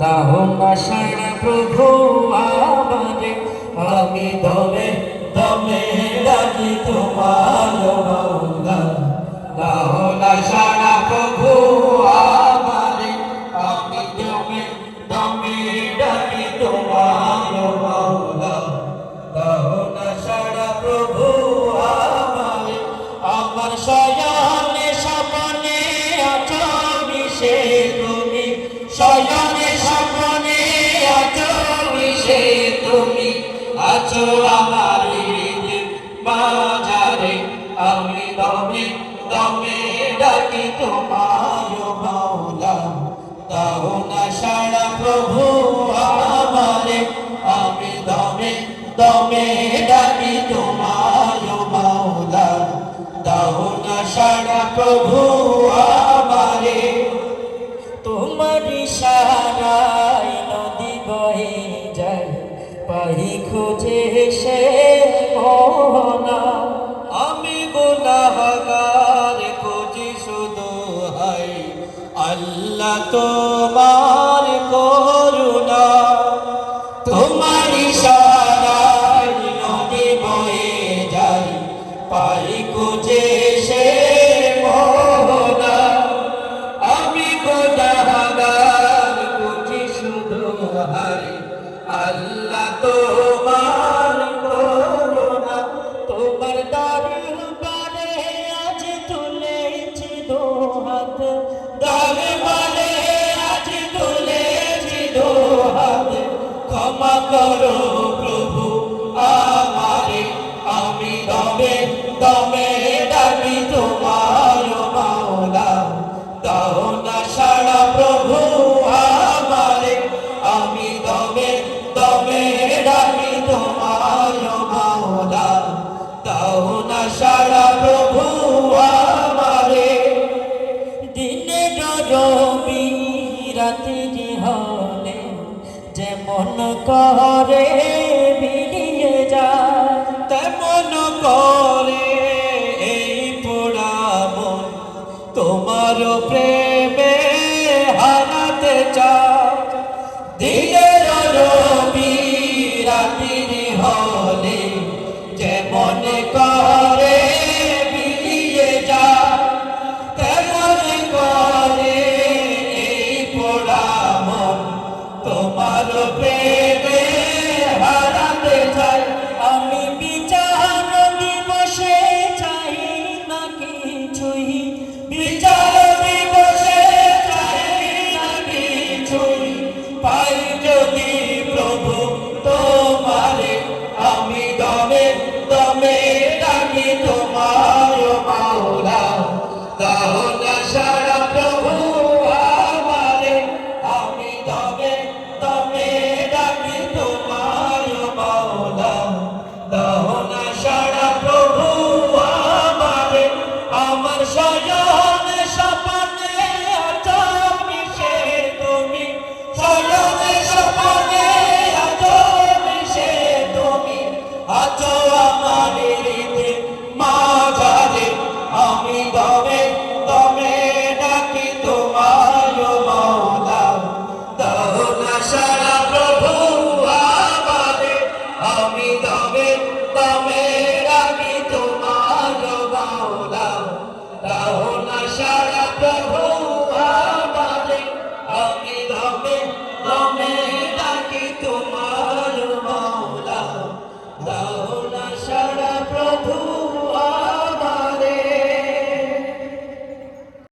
না সারা প্রভু আমারে। আমি দমে দমে রাখি তোমার সারা শয়নে স্বপনে আছো মিশে তুমি আছো আমার বাজারে আমি দমে দমে ডাকি তোমায় মাওলা। দাও না সারা প্রভু আমারে। আমি দমে দমে ডাকি তোমায় মাওলা। দাও না সারা প্রভু আমারে পাহি খুঁজে সে মোহনা আমি গুনাহগার, খুঁজি শুধু হাই আল্লাহ তোমার করুণা। তোমার ইশারায় নদী বয়ে যায় পাই খুঁজে সে মোহনা আমি গোদাগার বুঝি শুধু হারি আল্লাহ হাত। দরবারে করো প্রভু আমারে। আমি দমে দমে ডাকি তোমার মাওলা দাও না সারা রবি রাতে হলে যেমন করে বিলিয়ে যায় তেমন করে এই পোড়ামন তোমার প্রেমে হারাতে চায় পোড়ামন তোমার প্রেমে হারাতে চাই। আমি বিচার দিবসে চাই না কিছুই। বিচার দিবসে চাই না কিছুই। পাই যদি প্রভু তোমারে, আমি দমে দমে ডাকি তোমার মাওলা। দাও